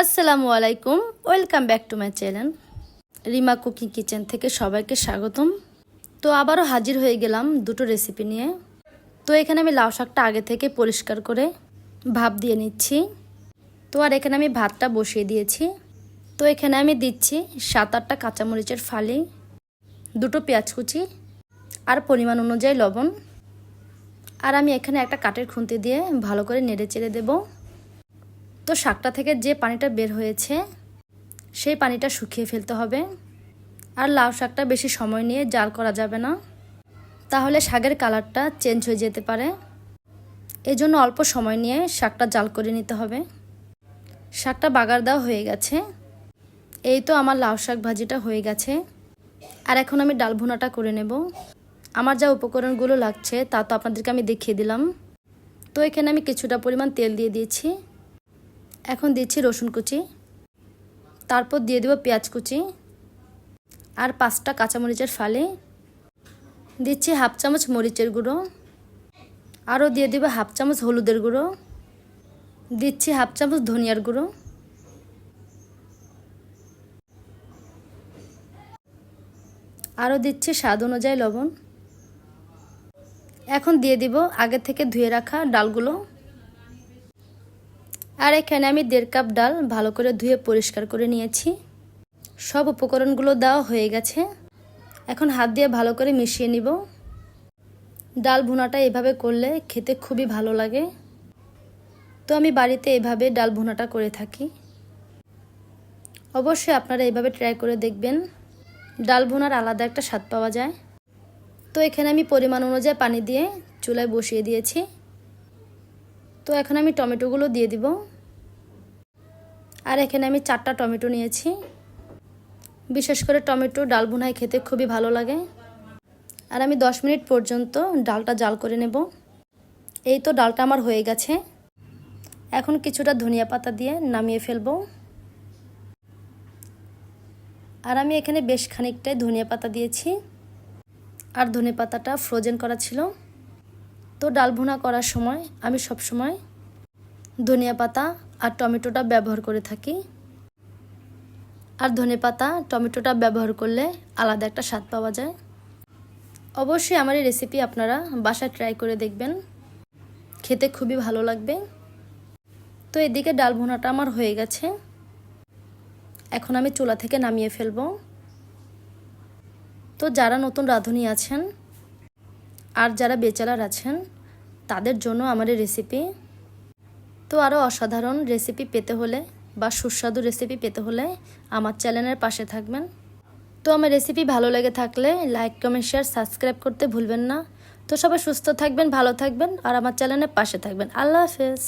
আসসালামু আলাইকুম, welcome back to my channel. Rima cooking kitchen থেকে সবাইকে স্বাগতম। তো আবারও হাজির হয়ে গেলাম দুটো রেসিপি নিয়ে। তো এখানে আমি লাউ শাকটা আগে থেকে পরিষ্কার করে ভাপ দিয়ে নিচ্ছি। তো আর এখানে আমি ভাতটা বসিয়ে দিয়েছি। তো এখানে আমি দিচ্ছি সাত আটটা কাঁচামরিচের ফালি, দুটো পেঁয়াজ কুচি আর পরিমাণ অনুযায়ী লবণ। আর আমি এখানে একটা কাঠের খুন্তি দিয়ে ভালো করে নেড়ে চেড়ে দেবো। তো শাকটা থেকে যে পানিটা বের হয়েছে, সেই পানিটা শুকিয়ে ফেলতে হবে। আর লাউ শাকটা বেশি সময় নিয়ে জাল করা যাবে না। তাহলে শাকের কালারটা চেঞ্জ হয়ে যেতে পারে। এই জন্য অল্প সময় নিয়ে শাকটা জাল করে নিতে হবে। শাকটা বাগার দেওয়া হয়ে গেছে। এই তো আমার লাউ শাক ভাজিটা হয়ে গেছে। আর এখন আমি ডাল ভুনাটা করে নেব। আমার যা উপকরণগুলো লাগছে, তা তো আপনাদেরকে আমি দেখিয়ে দিলাম। তো এখানে আমি কিছুটা পরিমাণ তেল দিয়ে দিয়েছি। এখন দিচ্ছি রসুন কুচি, তারপর দিয়ে দেবো পেঁয়াজ কুচি আর পাঁচটা কাঁচামরিচের ফালি। দিচ্ছি হাফ চামচ মরিচের গুঁড়ো, আরও দিয়ে দেবো হাফ চামচ হলুদের গুঁড়ো, দিচ্ছি হাফ চামচ ধনিয়ার গুঁড়ো। আরও দিচ্ছি স্বাদ অনুযায়ী লবণ। এখন দিয়ে দিব আগে থেকে ধুয়ে রাখা ডালগুলো। আর এখানে আমি দেড় কাপ ডাল ভালো করে ধুয়ে পরিষ্কার করে নিয়েছি। সব উপকরণগুলো দেওয়া হয়ে গেছে। এখন হাত দিয়ে ভালো করে মিশিয়ে নিব। ডাল ভুনাটা এভাবে করলে খেতে খুবই ভালো লাগে। তো আমি বাড়িতে এভাবে ডাল ভুনাটা করে থাকি। অবশ্যই আপনারা এভাবে ট্রাই করে দেখবেন। ডাল ভুনার আলাদা একটা স্বাদ পাওয়া যায়। তো এখানে আমি পরিমাণ অনুযায়ী পানি দিয়ে চুলায় বসিয়ে দিয়েছি। তো এখন আমি টমেটোগুলো দিয়ে দিব। আর এখানে আমি চারটা টমেটো নিয়েছি। বিশেষ করে টমেটো ডাল ভুনায় খেতে খুবই ভালো লাগে। আর আমি দশ মিনিট পর্যন্ত ডালটা জাল করে নেব। এই তো ডালটা আমার হয়ে গেছে। এখন কিছুটা ধনিয়া পাতা দিয়ে নামিয়ে ফেলব। আর আমি এখানে বেশ খানিকটাই ধনিয়া পাতা দিয়েছি। আর ধনে পাতাটা ফ্রোজেন করা ছিল। তো ডাল ভুনা করার সময় আমি সব সময় ধনিয়া পাতা আর টমেটোটা ব্যবহার করে থাকি। আর ধনে পাতা, টমেটোটা ব্যবহার করলে আলাদা একটা স্বাদ পাওয়া যায়। অবশ্যই আমার এই রেসিপি আপনারা বাসায় ট্রাই করে দেখবেন। খেতে খুবই ভালো লাগবে। তো এদিকে ডাল ভুনাটা আমার হয়ে গেছে। এখন আমি চুলা থেকে নামিয়ে ফেলব। তো যারা নতুন রাঁধুনি আছেন, আর যারা বেচারার আছেন, তাদের জন্য আমার এই রেসিপি তো আরও অসাধারণ রেসিপি পেতে হলে বা সুস্বাদু রেসিপি পেতে হলে আমার চ্যানেলের পাশে থাকবেন। তো আমার রেসিপি ভালো লেগে থাকলে লাইক কমেন্ট শেয়ার সাবস্ক্রাইব করতে ভুলবেন না। তো সবাই সুস্থ থাকবেন, ভালো থাকবেন আর আমার চ্যানেলের পাশে থাকবেন। আল্লাহ হাফেজ।